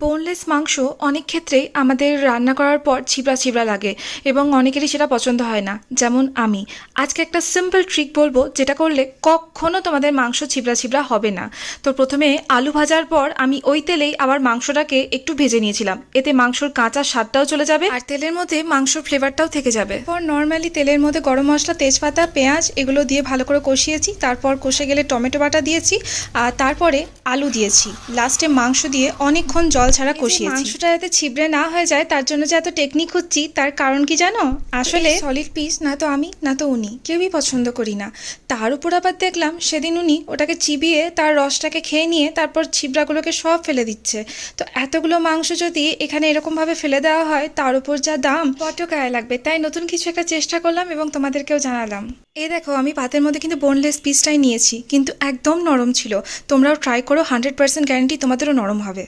Boneless মাংস অনেক ক্ষেত্রেই আমাদের রান্না করার পর ছিবড়া ছিবড়া লাগে এবং অনেকেরই সেটা পছন্দ হয় না। যেমন আমি। আজকে একটা সিম্পল ট্রিক বলব যেটা করলে কখনো তোমাদের মাংস ছিবড়া ছিবড়া হবে না। তো প্রথমে আলু ভাজার পর আমি ওই তেলেই আবার মাংসটাকে একটু ভেজে নিয়েছিলাম। এতে মাংসর কাঁচা স্বাদটাও চলে যাবে আর তেলের মধ্যে মাংসর ফ্লেভারটাও থেকে যাবে। পর নর্মালি তেলের মধ্যে গরম মশলা, তেজপাতা, পেঁয়াজ এগুলো দিয়ে ভালো করে কষিয়েছি। তারপর কষে গেলে টমেটো বাটা দিয়েছি। আর তারপরে আলু দিয়েছি। লাস্টে মাংস দিয়ে অনেকক্ষণ জল ছাড়া কষিয়েছি। মাংসটা যাতে ছিবড়ে না হয়ে যায় তার জন্য যে এত টেকনিক হচ্ছি তার কারণ কি জানো? আসলে সলিড পিস না তো আমি না তো উনি। কেউই পছন্দ করি না। তার উপর আবার দেখলাম সেদিন উনি ওটাকে চিবিয়ে তার রসটাকে খেয়ে নিয়ে তারপর ছিবড়াগুলোকে সব ফেলে দিচ্ছে। তো এতগুলো মাংস যদি এখানে এরকমভাবে ফেলে দেওয়া হয় তার উপর যা দাম বড্ড গায়ে লাগবে। তাই নতুন কিছু একটা চেষ্টা করলাম এবং তোমাদেরকেও জানালাম। এই দেখো আমি পাতের মধ্যে কিন্তু বোনলেস পিসটাই নিয়েছি কিন্তু একদম নরম ছিল। তোমরাও ট্রাই করো হান্ড্রেড পার্সেন্ট গ্যারান্টি তোমাদেরও নরম হবে।